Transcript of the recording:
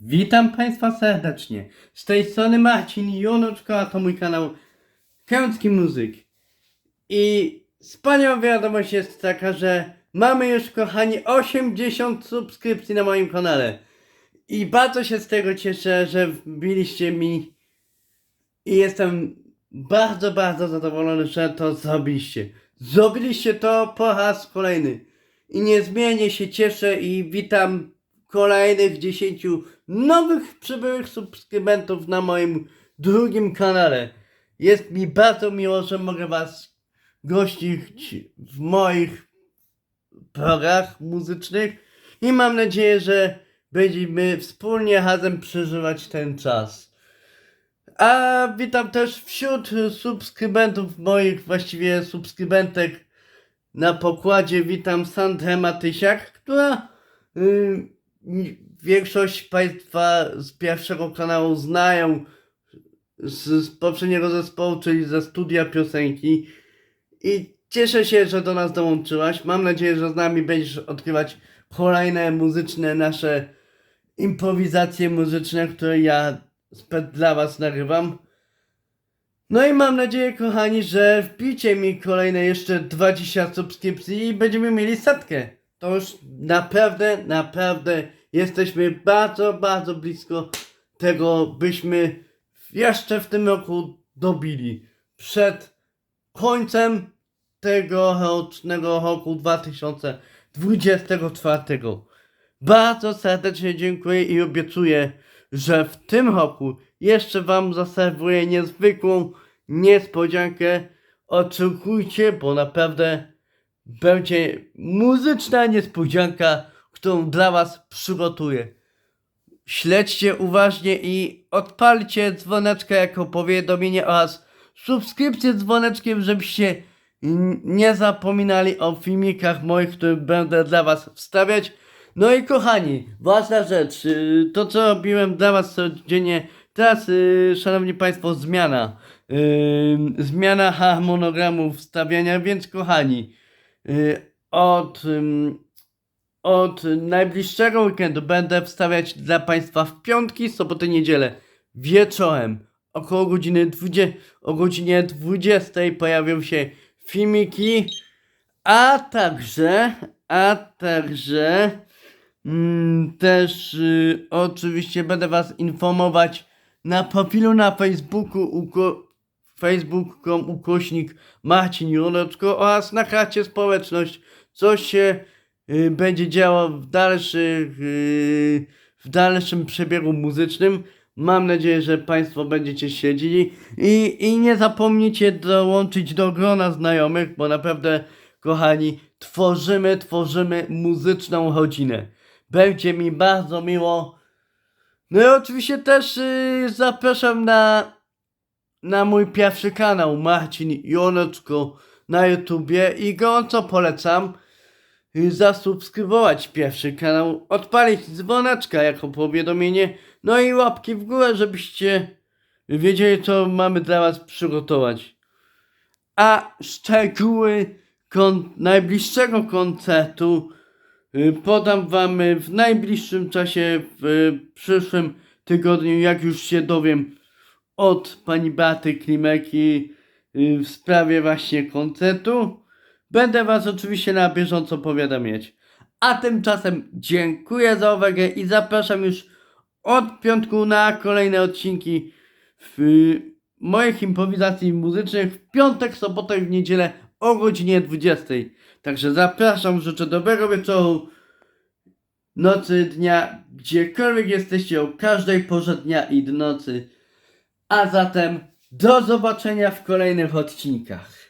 Witam Państwa serdecznie. Z tej strony Marcin Jonoczko, a to mój kanał Kęcki Muzyk. I wspaniała wiadomość jest taka, że mamy już, kochani, 80 subskrypcji na moim kanale. I bardzo się z tego cieszę, że wbiliście mi i jestem bardzo, bardzo zadowolony, że to zrobiliście. Zrobiliście to po raz kolejny. I niezmiennie się cieszę i witam kolejnych 10 nowych przybyłych subskrybentów na moim drugim kanale. Jest mi bardzo miło, że mogę Was gościć w moich programach muzycznych i mam nadzieję, że będziemy wspólnie razem przeżywać ten czas. A witam też wśród subskrybentów moich, właściwie subskrybentek na pokładzie witam Sandrę Matysiak, która y, większość Państwa z pierwszego kanału znają z, z poprzedniego zespołu, czyli ze studia piosenki. I cieszę się, że do nas dołączyłaś. Mam nadzieję, że z nami będziesz odkrywać kolejne muzyczne nasze improwizacje muzyczne, które ja dla Was nagrywam. No i mam nadzieję, kochani, że wbicie mi kolejne jeszcze 20 subskrypcji i będziemy mieli setkę. To już naprawdę, naprawdę jesteśmy bardzo, bardzo blisko tego, byśmy jeszcze w tym roku dobili. Przed końcem tego rocznego roku 2024. Bardzo serdecznie dziękuję i obiecuję, że w tym roku jeszcze Wam zaserwuję niezwykłą niespodziankę. Oczekujcie, bo naprawdę będzie muzyczna niespodzianka, którą dla Was przygotuję. Śledźcie uważnie i odpalcie dzwoneczkę jako powiadomienie oraz subskrypcję dzwoneczkiem, żebyście nie zapominali o filmikach moich, które będę dla Was wstawiać. No i kochani, ważna rzecz, y, to co robiłem dla Was codziennie, teraz, y, szanowni Państwo, zmiana. Y, Zmiana harmonogramu wstawiania, więc kochani, od, ym, od najbliższego weekendu będę wstawiać dla Państwa w piątki, soboty, niedzielę wieczorem. Około godziny 20, o godzinie 20 pojawią się filmiki, a także, a także mm, też y, oczywiście będę Was informować na profilu na Facebooku facebook.com ukośnik Marcin Juroczko oraz na karcie społeczność, co się y, będzie działo w dalszych, y, w dalszym przebiegu muzycznym. Mam nadzieję, że Państwo będziecie śledzili i, i nie zapomnijcie dołączyć do grona znajomych, bo naprawdę, kochani, tworzymy, tworzymy muzyczną rodzinę. Będzie mi bardzo miło. No i oczywiście też y, zapraszam na, na mój pierwszy kanał Marcin Jonoczko na YouTubie i gorąco polecam zasubskrybować pierwszy kanał, odpalić dzwoneczka jako powiadomienie, no i łapki w górę, żebyście wiedzieli, co mamy dla Was przygotować. A szczegóły kon- najbliższego koncertu y, podam Wam w najbliższym czasie, w przyszłym tygodniu, jak już się dowiem od pani Beaty Klimeki y, w sprawie właśnie koncertu. Będę Was oczywiście na bieżąco powiadamiać. A tymczasem dziękuję za uwagę i zapraszam już od piątku na kolejne odcinki w y, moich improwizacji muzycznych w piątek, sobotę i w niedzielę o godzinie 20. Także zapraszam, życzę dobrego wieczoru, nocy, dnia, gdziekolwiek jesteście o każdej porze dnia i nocy. A zatem do zobaczenia w kolejnych odcinkach.